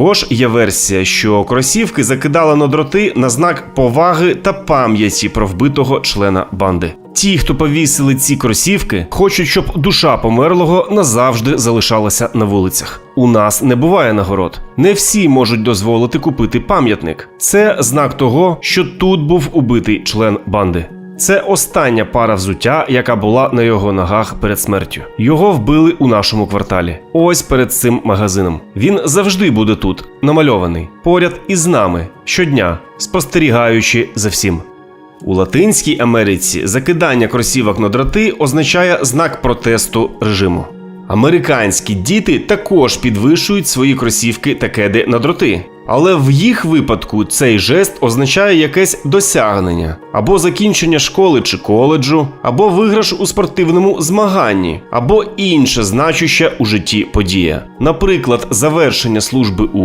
Також є версія, що кросівки закидали на дроти на знак поваги та пам'яті про вбитого члена банди. Ті, хто повісили ці кросівки, хочуть, щоб душа померлого назавжди залишалася на вулицях. У нас не буває нагород. Не всі можуть дозволити купити пам'ятник. Це знак того, що тут був убитий член банди. Це остання пара взуття, яка була на його ногах перед смертю. Його вбили у нашому кварталі. Ось перед цим магазином. Він завжди буде тут, намальований, поряд із нами щодня, спостерігаючи за всім. У Латинській Америці закидання кросівок на дроти означає знак протесту режиму. Американські діти також підвищують свої кросівки та кеди на дроти. Але в їх випадку цей жест означає якесь досягнення або закінчення школи чи коледжу, або виграш у спортивному змаганні, або інше значуще у житті подія. Наприклад, завершення служби у